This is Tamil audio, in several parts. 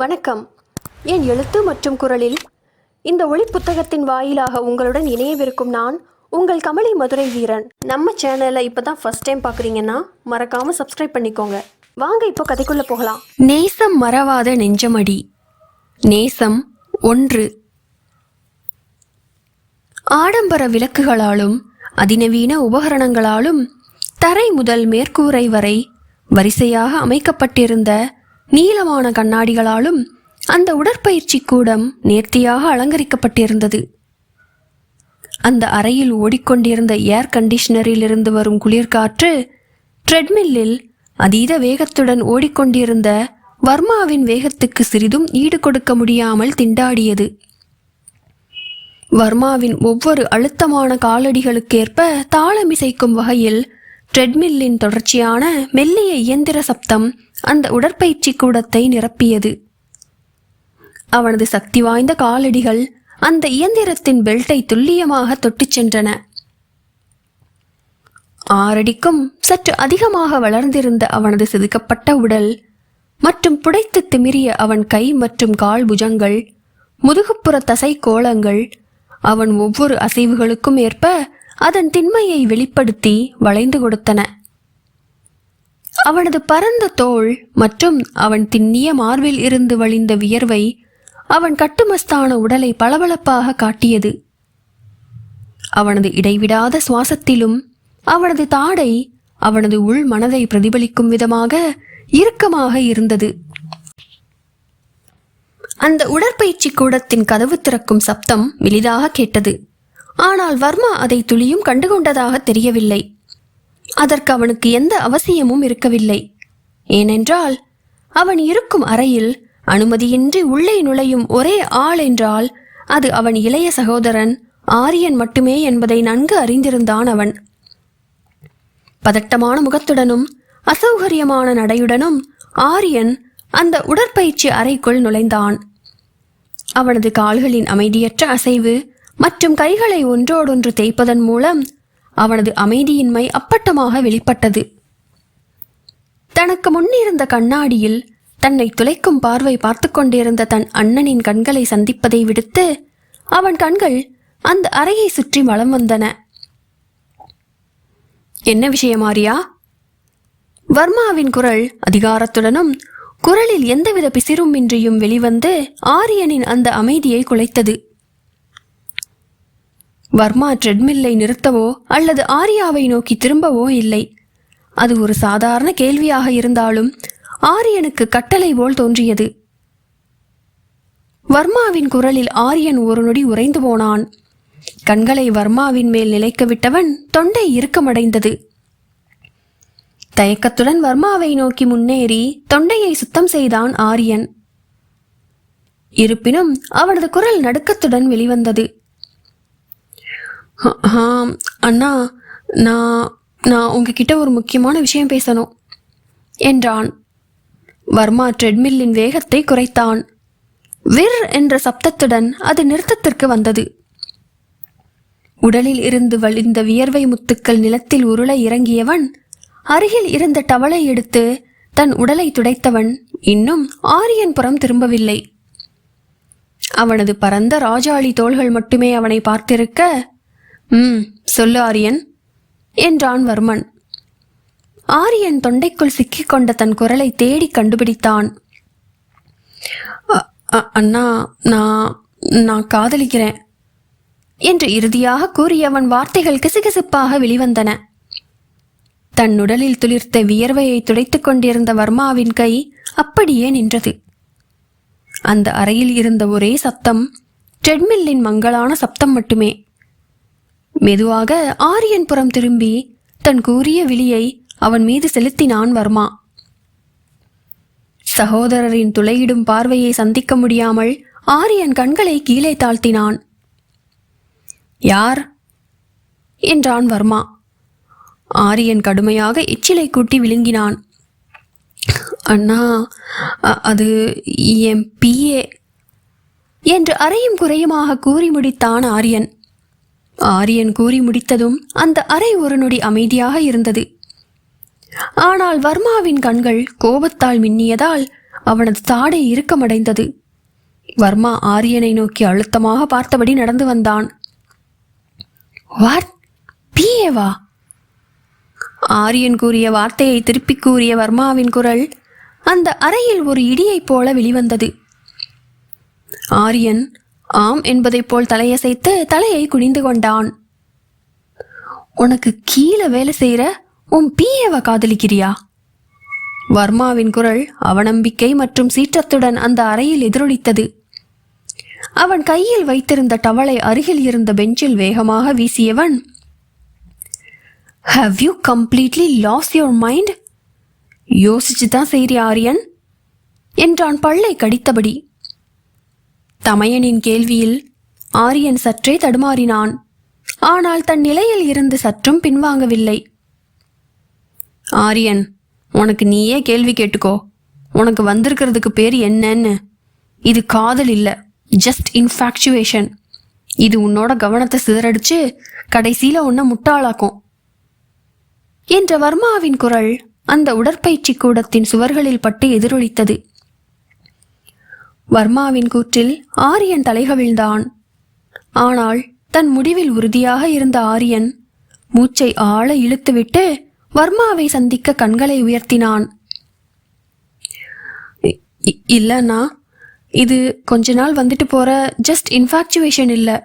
வணக்கம். என் எழுத்து மற்றும் குரலில் இந்த ஒளி புத்தகத்தின் வாயிலாக உங்களுடன் இணையவிருக்கும் நான் உங்கள் கமலி மதுரை வீரன். நம்ம சேனலை இப்போ தான் ஃபர்ஸ்ட் டைம் பார்க்குறீங்கன்னா மறக்காமல் சப்ஸ்கிரைப் பண்ணிக்கோங்க. வாங்க இப்போ கதைக்குள்ளே போகலாம். நேசம் மறவாத நெஞ்சமடி. நேசம் ஒன்று. ஆடம்பர விளக்குகளாலும் அதிநவீன உபகரணங்களாலும் தரை முதல் மேற்கூரை வரை வரிசையாக அமைக்கப்பட்டிருந்த நீளமான கண்ணாடிகளாலும் அந்த உடற்பயிற்சி கூடம் நேர்த்தியாக அலங்கரிக்கப்பட்டிருந்தது. அந்த அறையில் ஓடிக்கொண்டிருந்த ஏர் கண்டிஷனரில் இருந்து வரும் குளிர்காற்று ட்ரெட்மில்லில் அதீத வேகத்துடன் ஓடிக்கொண்டிருந்த வர்மாவின் வேகத்துக்கு சிறிதும் ஈடு கொடுக்க முடியாமல் திண்டாடியது. வர்மாவின் ஒவ்வொரு அழுத்தமான காலடிகளுக்கேற்ப தாளமிசைக்கும் வகையில் ட்ரெட்மில்லின் தொடர்ச்சியான மெல்லிய இயந்திர சப்தம் அந்த உடற்பயிற்சி கூடத்தை நிரப்பியது. அவனது சக்தி வாய்ந்த காலடிகள் அந்த இயந்திரத்தின் பெல்ட்டை துல்லியமாக தொட்டுச் சென்றன. ஆறடிக்கும் சற்று அதிகமாக வளர்ந்திருந்த அவனது செதுக்கப்பட்ட உடல் மற்றும் புடைத்து திமிரிய அவன் கை மற்றும் கால் புஜங்கள் முதுகுப்புற தசை கோலங்கள் அவன் ஒவ்வொரு அசைவுகளுக்கும் ஏற்ப அதன் திண்மையை வெளிப்படுத்தி வளைந்து கொடுத்தன. அவனது பரந்த தோள் மற்றும் அவன் திண்ணிய மார்பில் இருந்து வழிந்த வியர்வை அவன் கட்டுமஸ்தான உடலை பளபளப்பாக காட்டியது. அவனது இடைவிடாத சுவாசத்திலும் அவனது தாடை அவனது உள் மனதை பிரதிபலிக்கும் விதமாக இறுக்கமாக இருந்தது. அந்த உடற்பயிற்சி கூடத்தின் கதவு திறக்கும் சப்தம் மெலிதாக கேட்டது. ஆனால் வர்மா அதை துளியும் கண்டுகொண்டதாக தெரியவில்லை. அதற்கு அவனுக்கு எந்த அவசியமும் இருக்கவில்லை. ஏனென்றால் அவன் இருக்கும் அறையில் அனுமதியின்றி உள்ளே நுழையும் ஒரே ஆள் என்றால் அது அவன் இளைய சகோதரன் ஆரியன் மட்டுமே என்பதை நன்கு அறிந்திருந்தான் அவன். பதட்டமான முகத்துடனும் அசௌகரியமான நடையுடனும் ஆரியன் அந்த உடற்பயிற்சி அறைக்குள் நுழைந்தான். அவனது கால்களின் அமைதியற்ற அசைவு மற்றும் கைகளை ஒன்றோடொன்று தேய்ப்பதன் மூலம் அவனது அமைதியின்மை அப்பட்டமாக வெளிப்பட்டது. தனக்கு முன்னிருந்த கண்ணாடியில் தன்னை துளைக்கும் பார்வை பார்த்து கொண்டிருந்த தன் அண்ணனின் கண்களை சந்திப்பதை விடுத்து அவன் கண்கள் அந்த அறையை சுற்றி வலம் வந்தன. என்ன விஷயம் ஆரியா? வர்மாவின் குரல் அதிகாரத்துடனும் குரலில் எந்தவித பிசிரும் இன்றியும் வெளிவந்து ஆரியனின் அந்த அமைதியை குலைத்தது. வர்மா ட்ரெட்மில்லை நிறுத்தவோ அல்லது ஆரியாவை நோக்கி திரும்பவோ இல்லை. அது ஒரு சாதாரண கேள்வியாக இருந்தாலும் ஆரியனுக்கு கட்டளை போல் தோன்றியது. வர்மாவின் குரலில் ஆரியன் ஒரு நொடி உறைந்து போனான். கண்களை வர்மாவின் மேல் நிலைக்க விட்டவன் தொண்டை இறுக்கமடைந்தது. தயக்கத்துடன் வர்மாவை நோக்கி முன்னேறி தொண்டையை சுத்தம் செய்தான் ஆரியன். இருப்பினும் அவனது குரல் நடுக்கத்துடன் வெளிவந்தது. அண்ணா நான் நான் உங்ககிட்ட ஒரு முக்கியமான விஷயம் பேசணும். என்றான். வர்மா ட்ரெட்மில்லின் வேகத்தை குறைத்தான். விர் என்ற சப்தத்துடன் அது நிறுத்தத்திற்கு வந்தது. உடலில் இருந்து வழிந்த வியர்வை முத்துக்கள் நிலத்தில் உருளை இறங்கியவன் அருகில் இருந்த டவலை எடுத்து தன் உடலை துடைத்தவன் இன்னும் ஆரியன் புறம் திரும்பவில்லை. அவனது பரந்த ராஜாளி தோள்கள் மட்டுமே அவனை பார்த்திருக்க ம் சொல்லு ஆரியன். என்றான் வர்மன். ஆரியன் தொண்டைக்குள் சிக்கிக்கொண்ட தன் குரலை தேடி கண்டுபிடித்தான். அண்ணா நான் நான் காதலிக்கிறேன் என்று இறுதியாக கூறியவன் வார்த்தைகள் கிசுகிசுப்பாக வெளிவந்தன. தன் உடலில் துளிர்த்த வியர்வையை துடைத்துக் கொண்டிருந்த வர்மாவின் கை அப்படியே நின்றது. அந்த அறையில் இருந்த ஒரே சத்தம் ட்ரெட்மில்லின் மங்களான சப்தம் மட்டுமே. மெதுவாக ஆரியன் புறம் திரும்பி தன் கூறிய விழியை அவன் மீது செலுத்தினான் வர்மா. சகோதரரின் துளையிடும் பார்வையை சந்திக்க முடியாமல் ஆரியன் கண்களை கீழே தாழ்த்தினான். யார்? என்றான் வர்மா. ஆரியன் கடுமையாக எச்சிலை கூட்டி விழுங்கினான். அண்ணா அது என் பிஏ என்று அறையும் குறையுமாக கூறி முடித்தான் ஆரியன். ஆரியன் கூறி முடித்ததும் அந்த அறை ஒரு நொடி அமைதியாக இருந்தது. ஆனால் வர்மாவின் கண்கள் கோபத்தால் மின்னியதால் அவனது தாடை இறுக்கமடைந்தது. வர்மா ஆரியனை நோக்கி அழுத்தமாக பார்த்தபடி நடந்து வந்தான். வாட் பிஏவா ஆரியன் கூறிய வார்த்தையை திருப்பிக் கூறிய வர்மாவின் குரல் அந்த அறையில் ஒரு இடியைப் போல வெளிவந்தது. ஆரியன் ஆம் என்பதைப் போல் தலையசைத்து தலையை குனிந்து கொண்டான். உனக்கு கீழே வேலை செய்யற உன் பிஏவை காதலிக்கிறியா? வர்மாவின் குரல் அவநம்பிக்கை மற்றும் சீற்றத்துடன் அந்த அறையில் எதிரொலித்தது. அவன் கையில் வைத்திருந்த டவலை அருகில் இருந்த பெஞ்சில் வேகமாக வீசியவன் how you completely lose your mind யோசிச்சு தான் செய்றி ஆரியன்? என்றான் பல்லை கடித்தபடி. தமையனின் கேள்வியில் ஆரியன் சற்றே தடுமாறினான். ஆனால் தன் நிலையில் இருந்து சற்றும் பின்வாங்கவில்லை. ஆரியன் உனக்கு நீயே கேள்வி கேட்டுக்கோ. உனக்கு வந்திருக்கிறதுக்கு பேர் என்னன்னு. இது காதல் இல்லை ஜஸ்ட் இன்ஃபாக்சுவேஷன் இது உன்னோட கவனத்தை சிதறடிச்சு கடைசியில உன்னை முட்டாளாக்கும். என்ற வர்மாவின் குரல் அந்த உடற்பயிற்சி கூடத்தின் சுவர்களில் பட்டு எதிரொலித்தது. வர்மாவின் கூற்றில் ஆரியன் தலைகவிழ்ந்தான். ஆனால் தன் முடிவில் உறுதியாக இருந்த ஆரியன் மூச்சை ஆழ இழுத்துவிட்டு வர்மாவை சந்திக்க கண்களை உயர்த்தினான். இல்லைண்ணா இது கொஞ்ச நாள் வந்துட்டு போற ஜஸ்ட் இன்ஃபாக்சுவேஷன் இல்லை.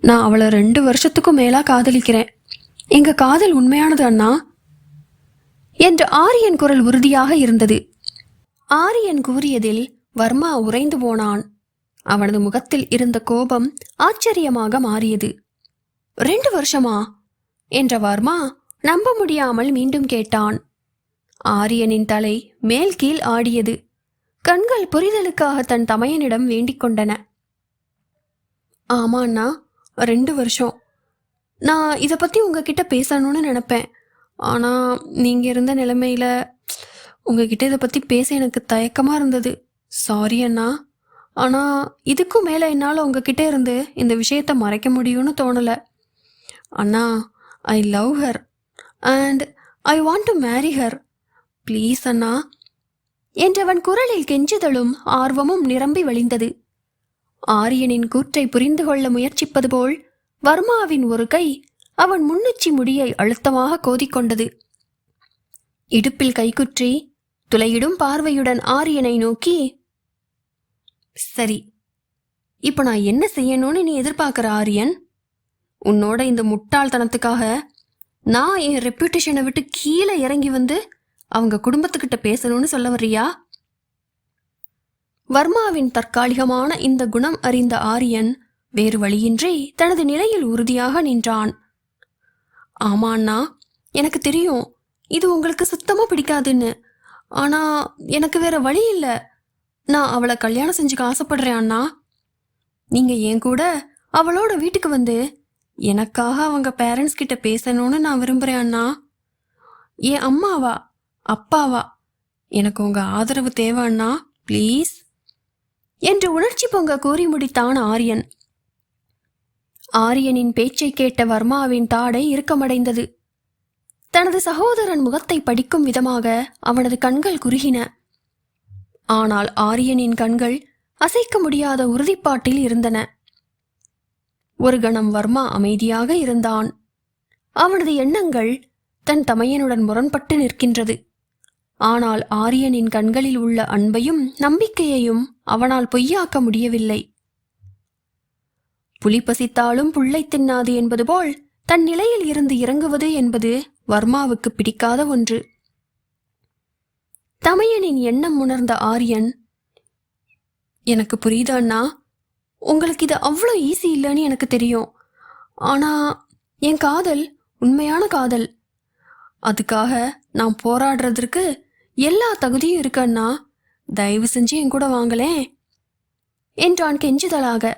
நான் அவளை ரெண்டு வருஷத்துக்கும் மேலா காதலிக்கிறேன். எங்க காதல் உண்மையானது அண்ணா? என்று ஆரியன் குரல் உறுதியாக இருந்தது. ஆரியன் கூறியதில் வர்மா உறைந்து போனான். அவனது முகத்தில் இருந்த கோபம் ஆச்சரியமாக மாறியது. ரெண்டு வருஷமா? என்ற வர்மா நம்ப முடியாமல் மீண்டும் கேட்டான். ஆரியனின் தலை மேல் கீழ் ஆடியது. கண்கள் புரிதலுக்காக தன் தமையனிடம் வேண்டிக் கொண்டன. ஆமாண்ணா ரெண்டு வருஷம். நான் இதை பற்றி உங்ககிட்ட பேசணும்னு நினப்பேன். ஆனால் நீங்கள் இருந்த நிலைமையில உங்ககிட்ட இதை பற்றி பேச எனக்கு தயக்கமாக இருந்தது. சாரி அண்ணா. ஆனால் இதுக்கும் மேலே என்னால் உங்ககிட்ட இருந்து இந்த விஷயத்தை மறைக்க முடியும்னு தோணலை. அண்ணா I love her and I want to marry her please அண்ணா. என்றவன் குரலில் கெஞ்சுதலும் ஆர்வமும் நிரம்பி வழிந்தது. ஆரியனின் கூற்றை புரிந்து கொள்ள முயற்சிப்பது போல் வர்மாவின் ஒரு கை அவன் முன்னுச்சி முடியை அழுத்தமாக கோதிக்கொண்டது. இடுப்பில் கைக்குற்றி துளையிடும் பார்வையுடன் ஆரியனை நோக்கி சரி இப்ப நான் என்ன செய்யணும்னு நீ எதிர்பார்க்கிற ஆரியன்? உன்னோட இந்த முட்டாள்தனத்துக்காக நான் என் ரெப்யூட்டேஷனை விட்டு கீழே இறங்கி வந்து அவங்க குடும்பத்துக்கிட்ட பேசணும்னு சொல்ல வர்றியா? வர்மாவின் தற்காலிகமான இந்த குணம் அறிந்த ஆரியன் வேறு வழியின்றி தனது நிலையில் உறுதியாக நின்றான். ஆமாண்ணா எனக்கு தெரியும். இது உங்களுக்கு சுத்தமா பிடிக்காதுன்னு. ஆனா எனக்கு வேற வழி இல்ல. நான் அவளை கல்யாணம் செஞ்சுக்க ஆசைப்படுறேன் அண்ணா. நீங்க என் கூட அவளோட வீட்டுக்கு வந்து எனக்காக அவங்க பேரண்ட்ஸ் கிட்ட பேசணும்னு நான் விரும்புறேன் அண்ணா. என் அம்மாவா அப்பாவா எனக்கு உங்க ஆதரவு தேவை அண்ணா. ப்ளீஸ் என்று உணர்ச்சி பொங்க கூறி முடித்தான் ஆரியன். ஆரியனின் பேச்சை கேட்ட வர்மாவின் தாடை இறுக்கமடைந்தது. தனது சகோதரன் முகத்தை படிக்கும் விதமாக அவனது கண்கள் குறுகின. ஆனால் ஆரியனின் கண்கள் அசைக்க முடியாத உறுதிப்பாட்டில் இருந்தன. ஒரு கணம் வர்மா அமைதியாக இருந்தான். அவனது எண்ணங்கள் தன் தமையனுடன் முரண்பட்டு நிற்கின்றது. ஆனால் ஆரியனின் கண்களில் உள்ள அன்பையும் நம்பிக்கையையும் அவனால் பொய்யாக்க முடியவில்லை. புலி பசித்தாலும் புல்லை தின்னாது என்பது போல் தன் நிலையில் இருந்து இறங்குவது என்பது வர்மாவுக்கு பிடிக்காத ஒன்று. தமையனின் எண்ணம் உணர்ந்த ஆரியன் எனக்கு புரியுதாண்ணா? உங்களுக்கு இது அவ்வளோ ஈஸி இல்லைன்னு எனக்கு தெரியும். ஆனா என் காதல் உண்மையான காதல். அதுக்காக நான் போராடுறதற்கு எல்லா தகுதியும் இருக்கு அண்ணா தயவு செஞ்சு என் கூட வாங்களேன் என்றான் கெஞ்சுதலாக.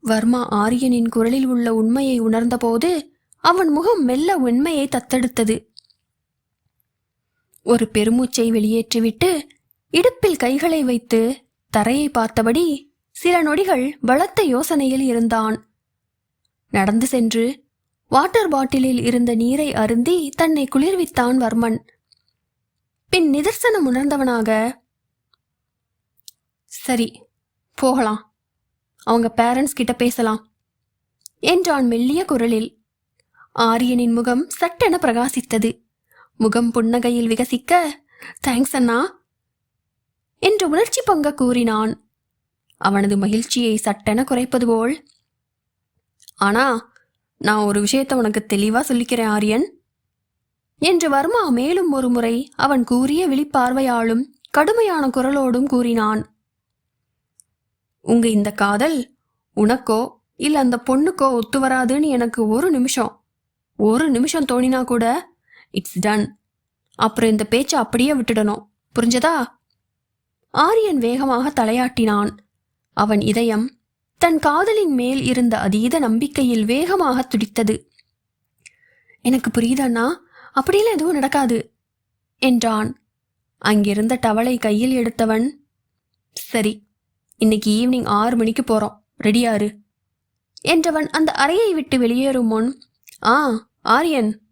வர்மா ஆரியனின் குரலில் உள்ள உண்மையை உணர்ந்தபோது அவன் முகம் மெல்ல உண்மையை தத்தெடுத்தது. ஒரு பெருமூச்சை வெளியேற்றிவிட்டு இடுப்பில் கைகளை வைத்து தரையை பார்த்தபடி சில நொடிகள் பலத்த யோசனையில் இருந்தான். நடந்து சென்று வாட்டர் பாட்டிலில் இருந்த நீரை அருந்தி தன்னை குளிர்வித்தான் வர்மன். பின் நிதர்சனம் உணர்ந்தவனாக சரி போகலாம். அவங்க பேரண்ட்ஸ் கிட்ட பேசலாம் என்றான் மெல்லிய குரலில். ஆரியனின் முகம் சட்டென பிரகாசித்தது. முகம் புன்னகையில் விகசிக்க தேங்க்ஸ் அண்ணா என்று உணர்ச்சி பொங்க கூறினான். அவனது மகிழ்ச்சியை சட்டென குறைப்பது போல் ஆனா நான் ஒரு விஷயத்தை உனக்கு தெளிவா சொல்லிக்கிறேன் ஆரியன் என்று வர்மா மேலும் ஒரு முறை அவன் கூறிய விழிப்பார்வையாலும் கடுமையான குரலோடும் கூறினான். உங்க இந்த காதல் உனக்கோ இல்ல அந்த பொண்ணுக்கோ ஒத்து வராதுன்னு எனக்கு ஒரு நிமிஷம். ஒரு நிமிஷம் தோணினா கூட இட்ஸ் டன் அப்புறம் இந்த பேச்சை அப்படியே விட்டுடணும். புரிஞ்சதா? ஆரியன் வேகமாக தலையாட்டினான். அவன் இதயம் தன் காதலின் மேல் இருந்த அதீத நம்பிக்கையில் வேகமாக துடித்தது. எனக்கு புரியுதண்ணா? அப்படியெல்லாம் எதுவும் நடக்காது என்றான். அங்கிருந்த டவலை கையில் எடுத்தவன் சரி இன்னைக்கு ஈவினிங் ஆறு மணிக்கு போறோம். ரெடியாரு என்றவன் அந்த அறையை விட்டு வெளியேறும் முன் ஆ ஆரியன்.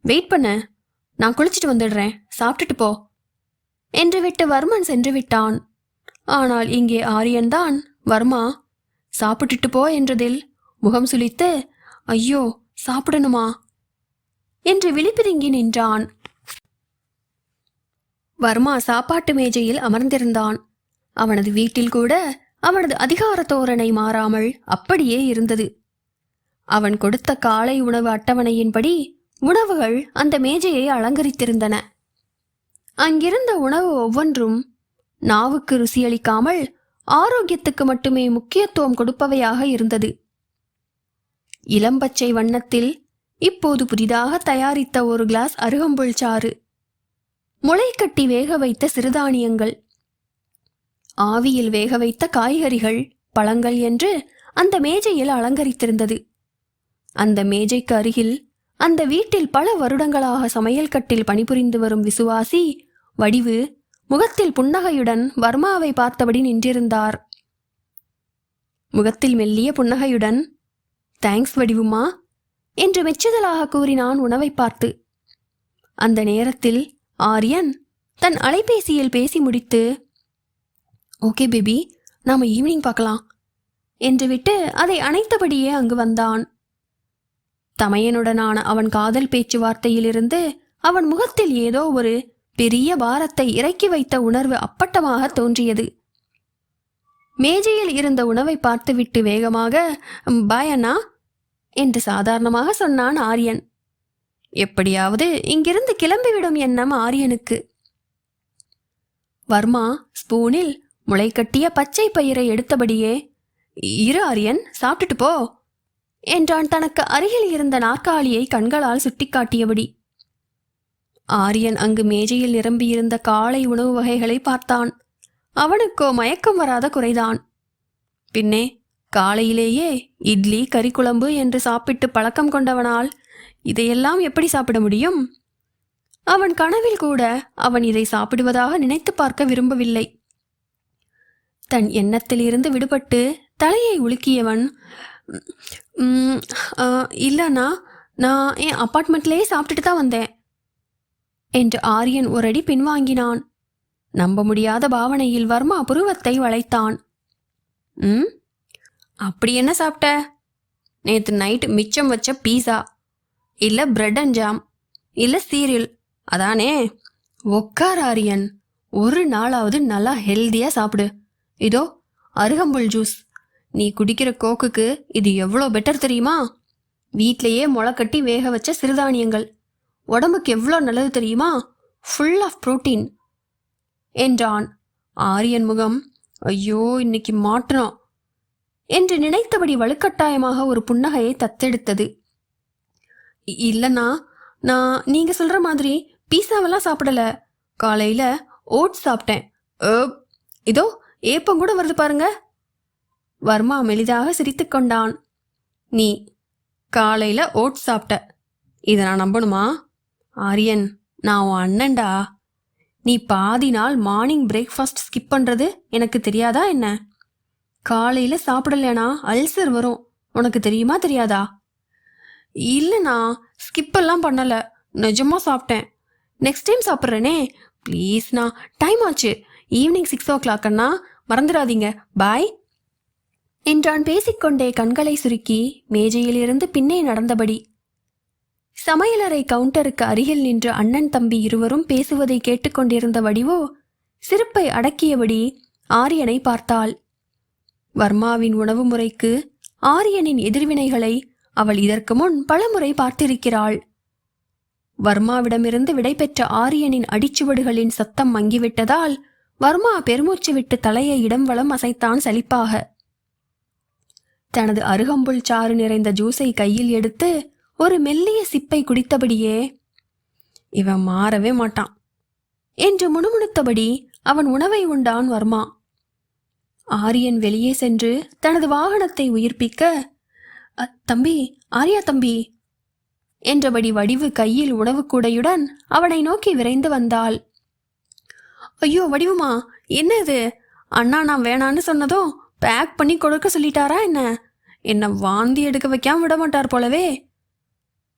வெயிட் பண்ண. நான் குளிச்சிட்டு வந்துடுறேன். சாப்பிட்டுட்டு போ. என்று விட்டு வர்மன் சென்று விட்டான். ஆனால் இங்கே ஆரியன் தான். வர்மா சாப்பிட்டுட்டு போ என்றதில் முகம் சுளித்து ஐயோ சாப்பிடணுமா? என்று விழிப்பிதுங்கி நின்றான். வர்மா சாப்பாட்டு மேஜையில் அமர்ந்திருந்தான். அவனது வீட்டில் கூட அவனது அதிகார தோரணை மாறாமல் அப்படியே இருந்தது. அவன் கொடுத்த காலை உணவு அட்டவணையின்படி உணவுகள் அந்த மேஜையை அலங்கரித்திருந்தன. அங்கிருந்த உணவு ஒவ்வொன்றும் நாவுக்கு ருசியளிக்காமல் ஆரோக்கியத்துக்கு மட்டுமே முக்கியத்துவம் கொடுப்பவையாக இருந்தது. இளம்பச்சை வண்ணத்தில் இப்போது புதிதாக தயாரித்த ஒரு கிளாஸ் அருகம்புல் சாறு முளைக்கட்டி வேக வைத்த சிறுதானியங்கள் ஆவியில் வேக வைத்த காய்கறிகள் பழங்கள் என்று அந்த மேஜையில் அலங்கரித்திருந்தது. அந்த மேஜைக்கு அருகில் அந்த வீட்டில் பல வருடங்களாக சமையல் கட்டில் பணிபுரிந்து வரும் விசுவாசி வடிவு முகத்தில் புன்னகையுடன் வர்மாவை பார்த்தபடி நின்றிருந்தார். முகத்தில் மெல்லிய புன்னகையுடன் தேங்க்ஸ் வடிவுமா என்று மெச்சுதலாக கூறினான் உணவை பார்த்து அந்த நேரத்தில் ஆரியன் தன் அலைபேசியில் பேசி முடித்து ஓகே பேபி நாம ஈவினிங் பார்க்கலாம் என்று விட்டு அதை அணைத்தபடியே அங்கு வந்தான். தமையனுடனான அவன் காதல் பேச்சுவார்த்தையிலிருந்து அவன் முகத்தில் ஏதோ ஒரு பெரிய பாரத்தை இறக்கி வைத்த உணர்வு அப்பட்டமாக தோன்றியது. மேஜையில் இருந்த உணவை பார்த்துவிட்டு வேகமாக பாய் அண்ணா என்று சாதாரணமாக சொன்னான் ஆரியன். எப்படியாவது இங்கிருந்து கிளம்பிவிடும் எண்ணம் ஆரியனுக்கு. வர்மா ஸ்பூனில் முளைக்கட்டிய பச்சை பயிரை எடுத்தபடியே இரு ஆரியன் சாப்பிட்டுட்டு போ. என்றான் தனக்கு அருகில் இருந்த நாற்காலியை கண்களால் சுட்டிக்காட்டியபடி. ஆரியன் அங்கு மேஜையில் நிரம்பியிருந்த காலை உணவு வகைகளை பார்த்தான். அவனுக்கோ மயக்கம் வராத குறைதான். பின்னே காலையிலேயே இட்லி கறிக்குழம்பு என்று சாப்பிட்டு பழக்கம் கொண்டவனால் இதையெல்லாம் எப்படி சாப்பிட முடியும்? அவன் கனவில் கூட அவன் இதை சாப்பிடுவதாக நினைத்து பார்க்க விரும்பவில்லை. தன் எண்ணத்திலிருந்து விடுபட்டு தலையை உலுக்கியவன் இல்லைண்ணா நான் என் அப்பார்ட்மெண்ட்லேயே சாப்பிட்டுட்டு தான் வந்தேன். என்று ஆரியன் ஒரு அடி பின்வாங்கினான். நம்ப முடியாத பாவனையில் வர்மா புருவத்தை வளைத்தான். ம் அப்படி என்ன சாப்பிட்ட? நேற்று நைட் மிச்சம் வச்ச பீஸா? இல்லை பிரெட் அண்ட் ஜாம் இல்லை சீரியல் அதானே? ஒக்கார் ஆரியன் ஒரு நாளாவது நல்லா ஹெல்த்தியாக சாப்பிடு. இதோ அருகம்புல் ஜூஸ் நீ குடிக்கிற கோக்குக்கு இது எவ்வளோ பெட்டர் தெரியுமா? வீட்லேயே முளைக்கட்டி வேக வச்ச சிறுதானியங்கள். உடம்புக்கு எவ்வளோ நல்லது தெரியுமா? ஃபுல் ஆஃப் புரோட்டீன் என்றான். ஆரியன் முகம் ஐயோ இன்னைக்கு மாற்றணும் என்று நினைத்தபடி வலுக்கட்டாயமாக ஒரு புன்னகையை தத்தெடுத்தது. இல்லைண்ணா நான் நீங்கள் சொல்கிற மாதிரி பீஸாவெல்லாம் சாப்பிடல. காலையில் ஓட்ஸ் சாப்பிட்டேன். இதோ ஏப்பம் கூட வருது பாருங்கள் வர்மா மெலிதாக சிரித்துக்கொண்டான் நீ காலையில ஓட்ஸ் சாப்பிட்ட. இதை நான் நம்பணுமா? ஆரியன் நான் உன் அண்ணன்டா. நீ பாதி நாள் மார்னிங் பிரேக்ஃபாஸ்ட் ஸ்கிப் பண்ணுறது எனக்கு தெரியாதா என்ன? காலையில் சாப்பிடலனா அல்சர் வரும். உனக்கு தெரியுமா தெரியாதா? இல்லைண்ணா ஸ்கிப்பெல்லாம் பண்ணலை. நிஜமாக நிஜமா சாப்பிட்டேன். நெக்ஸ்ட் டைம் சாப்பிட்றேனே. ப்ளீஸ்ண்ணா டைம் ஆச்சு. ஈவினிங் சிக்ஸ் ஓ கிளாக்ண்ணா மறந்துடாதீங்க. பாய். என்றான் பேசிக்கொண்டே கண்களை சுருக்கி மேஜையிலிருந்து பின்னே நடந்தபடி. சமையலறை கவுண்டருக்கு அருகில் நின்று அண்ணன் தம்பி இருவரும் பேசுவதை கேட்டுக்கொண்டிருந்த வடிவோ சிரிப்பை அடக்கியபடி ஆரியனை பார்த்தாள். வர்மாவின் உணவு முறைக்கு ஆரியனின் எதிர்வினைகளை அவள் இதற்கு முன் பலமுறை பார்த்திருக்கிறாள். வர்மாவிடமிருந்து விடைபெற்ற ஆரியனின் அடிச்சுவடுகளின் சத்தம் மங்கிவிட்டதால் வர்மா பெருமூச்சு விட்டு தலையை இடம் வளம் அசைத்தான் சலிப்பாக. தனது அருகம்புல் சாறு நிறைந்த ஜூஸை கையில் எடுத்து ஒரு மெல்லிய சிப்பை குடித்தபடியே இவன் மாறவே மாட்டான் என்று முணுமுணுத்தபடி அவன் உணவை உண்டான் வர்மா. ஆரியன் வெளியே சென்று தனது வாகனத்தை உயிர்ப்பிக்க "அ, தம்பி ஆரியா தம்பி என்றபடி வடிவு கையில் உணவு கூடையுடன் அவனை நோக்கி விரைந்து வந்தாள். ஐயோ வடிவுமா என்ன இது? அண்ணா நான் வேணான்னு சொன்னதும் பேக் பண்ணி கொடுக்க சொல்லிட்டாரா என்ன? என்னை வாந்தி எடுக்க வைக்காம விட மாட்டார் போலவே.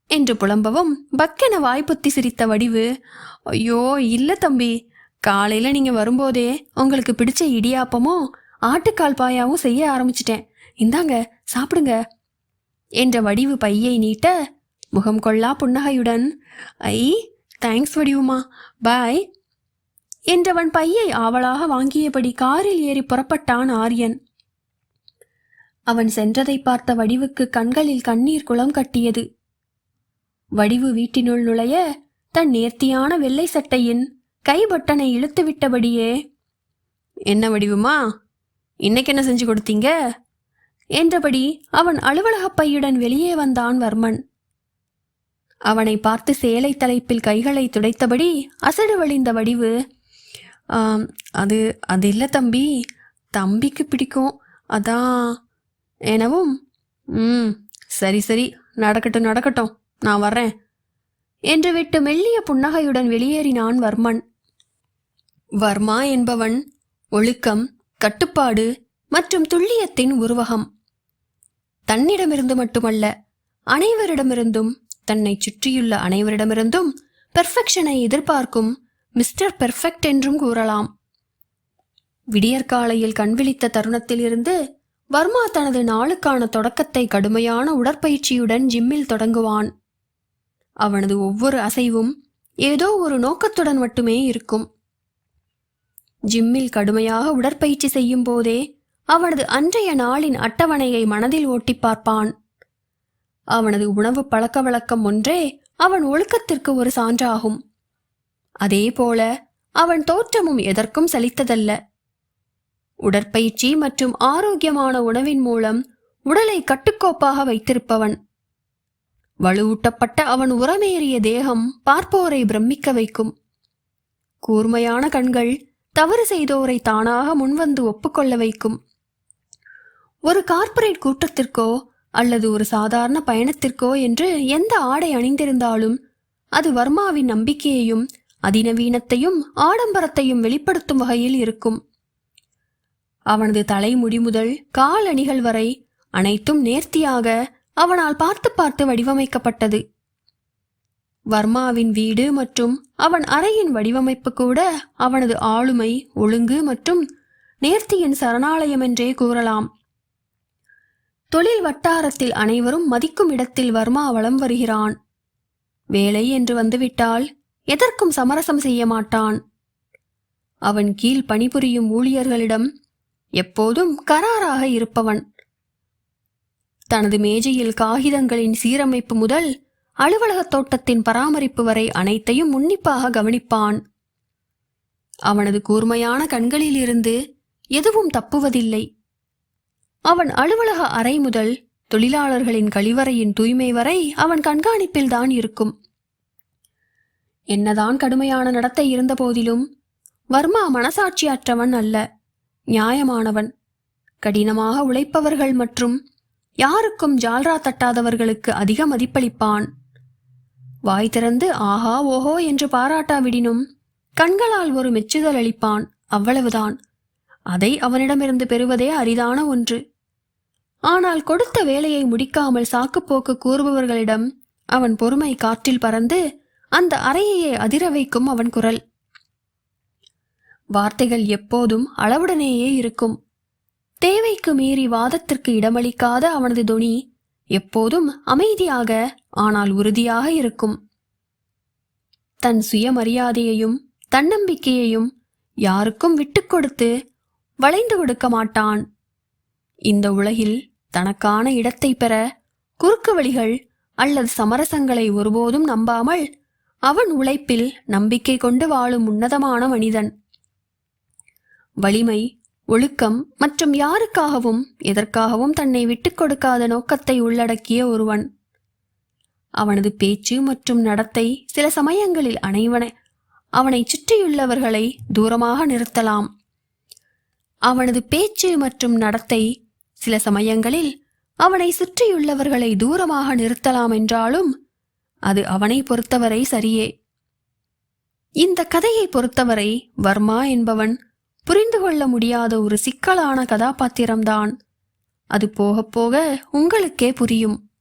என்று புலம்பவும் பக்கென வாய்ப்புத்தி சிரித்த வடிவு. ஐயோ இல்லை தம்பி. காலையில் நீங்கள் வரும்போதே உங்களுக்கு பிடிச்ச இடியாப்பமும் ஆட்டுக்கால் பாயாவும் செய்ய ஆரம்பிச்சிட்டேன். இந்தாங்க சாப்பிடுங்க. என்ற வடிவு பையை நீட்ட முகம் கொள்ளா புன்னகையுடன் ஐ தேங்க்ஸ் வடிவுமா. பாய் என்றவன் பையை ஆவலாக வாங்கியபடி காரில் ஏறி புறப்பட்டான் ஆரியன். அவன் சென்றதை பார்த்த வடிவுக்கு கண்களில் கண்ணீர் குளம் கட்டியது. வடிவு வீட்டினுள் நுழைய தன் நேர்த்தியான வெள்ளை சட்டையின் கை பட்டனை இழுத்து விட்டபடியே என்ன வடிவுமா? இன்னைக்கு என்ன செஞ்சு கொடுத்தீங்க? என்றபடி அவன் அலுவலகப் பையுடன் வெளியே வந்தான் வர்மன். அவனை பார்த்து சேலை தலைப்பில் கைகளை துடைத்தபடி அசடு வழிந்த வடிவு "ஆம், அது அது இல்லை தம்பி. தம்பிக்கு பிடிக்கும். அதான் எனவும் ம் சரி சரி நடக்கட்டும் நடக்கட்டும் நான் வர்றேன் என்று விட்டு மெல்லிய புன்னகையுடன் வெளியேறினான் வர்மன். வர்மா என்பவன் ஒழுக்கம் கட்டுப்பாடு மற்றும் துல்லியத்தின் உருவகம். தன்னிடமிருந்து மட்டுமல்ல அனைவரிடமிருந்தும் தன்னை சுற்றியுள்ள அனைவரிடமிருந்தும் பெர்ஃபெக்ஷனை எதிர்பார்க்கும் மிஸ்டர் பெர்ஃபெக்ட் என்றும் கூறலாம். விடியற்காலையில் கண்விழித்த தருணத்திலிருந்து வர்மா தனது நாளுக்கான தொடக்கத்தை கடுமையான உடற்பயிற்சியுடன் ஜிம்மில் தொடங்குவான். அவனது ஒவ்வொரு அசைவும் ஏதோ ஒரு நோக்கத்துடன் மட்டுமே இருக்கும். ஜிம்மில் கடுமையாக உடற்பயிற்சி செய்யும் போதே அவனது அன்றைய நாளின் அட்டவணையை மனதில் ஓட்டிப் பார்ப்பான். அவனது உணவு பழக்க வழக்கம் ஒன்றே அவன் ஒழுக்கத்திற்கு ஒரு சான்றாகும். அதேபோல அவன் தோற்றமும் எதற்கும் சலித்ததல்ல. உடற்பயிற்சி மற்றும் ஆரோக்கியமான உணவின் மூலம் உடலை கட்டுக்கோப்பாக வைத்திருப்பவன். வலுவூட்டப்பட்ட அவன் உரமேறிய தேகம் பார்ப்போரை பிரமிக்க வைக்கும். கூர்மையான கண்கள் தவறு செய்தோரை தானாக முன்வந்து ஒப்புக்கொள்ள வைக்கும். ஒரு கார்ப்பரேட் கூட்டத்திற்கோ அல்லது ஒரு சாதாரண பயணத்திற்கோ என்று எந்த ஆடை அணிந்திருந்தாலும் அது வர்மாவின் நம்பிக்கையையும் அதிநவீனத்தையும் ஆடம்பரத்தையும் வெளிப்படுத்தும் வகையில் இருக்கும். அவனது தலைமுடி முதல் கால் அணிகள் வரை அனைத்தும் நேர்த்தியாக அவனால் பார்த்து பார்த்து வடிவமைக்கப்பட்டது. வர்மாவின் வீடு மற்றும் அவன் அறையின் வடிவமைப்பு கூட அவனது ஆளுமை ஒழுங்கு மற்றும் நேர்த்தியின் சரணாலயம் என்றே கூறலாம். தொழில் வட்டாரத்தில் அனைவரும் மதிக்கும் இடத்தில் வர்மா வலம் வருகிறான். வேலை என்று வந்துவிட்டால் எதற்கும் சமரசம் செய்ய மாட்டான். அவன் கீழ் பணிபுரியும் ஊழியர்களிடம் எப்போதும் கராராக இருப்பவன். தனது மேஜையில் காகிதங்களின் சீரமைப்பு முதல் அலுவலகத் தோட்டத்தின் பராமரிப்பு வரை அனைத்தையும் உன்னிப்பாக கவனிப்பான். அவனது கூர்மையான கண்களிலிருந்து எதுவும் தப்புவதில்லை. அவன் அலுவலக அறை முதல் தொழிலாளர்களின் கழிவறையின் தூய்மை வரை அவன் கண்காணிப்பில்தான் இருக்கும். என்னதான் கடுமையான நடத்தை இருந்த போதிலும் வர்மா மனசாட்சியற்றவன் அல்ல. நியாயமானவன். கடினமாக உழைப்பவர்கள் மற்றும் யாருக்கும் ஜால்ரா தட்டாதவர்களுக்கு அதிக மதிப்பளிப்பான். வாய் திறந்து ஆஹா ஓஹோ என்று பாராட்டாவிடினும் கண்களால் ஒரு மெச்சுதல் அளிப்பான் அவ்வளவுதான். அதை அவனிடமிருந்து பெறுவதே அரிதான ஒன்று. ஆனால் கொடுத்த வேலையை முடிக்காமல் சாக்குப்போக்கு கூறுபவர்களிடம் அவன் பொறுமை காற்றில் பறந்து அந்த அறையையே அதிர வைக்கும் அவன் குரல். வார்த்தைகள் எப்போதும் அளவுடனேயே இருக்கும். தேவைக்கு மீறி வாதத்திற்கு இடமளிக்காத அவனது தொனி எப்போதும் அமைதியாக ஆனால் உறுதியாக இருக்கும். தன் சுயமரியாதையையும் தன்னம்பிக்கையையும் யாருக்கும் விட்டுக் கொடுத்து வளைந்து கொடுக்க மாட்டான். இந்த உலகில் தனக்கான இடத்தை பெற குறுக்கு வழிகள் அல்லது சமரசங்களை ஒருபோதும் நம்பாமல் அவன் உழைப்பில் நம்பிக்கை கொண்டு வாழும் உன்னதமான மனிதன். வலிமை ஒழுக்கம் மற்றும் யாருக்காகவும் எதற்காகவும் தன்னை விட்டுக் கொடுக்காத நோக்கத்தை உள்ளடக்கிய ஒருவன். அவனது பேச்சு மற்றும் நடத்தை சில சமயங்களில் அனைவன அவனை சுற்றியுள்ளவர்களை தூரமாக நிறுத்தலாம். அவனது பேச்சு மற்றும் நடத்தை சில சமயங்களில் அவனை சுற்றியுள்ளவர்களை தூரமாக நிறுத்தலாம் என்றாலும் அது அவனை பொறுத்தவரை சரியே. இந்த கதையை பொறுத்தவரை வர்மா என்பவன் புரிந்து கொள்ள முடியாத ஒரு சிக்கலான கதாபாத்திரம்தான். அது போகப் போக உங்களுக்கே புரியும்.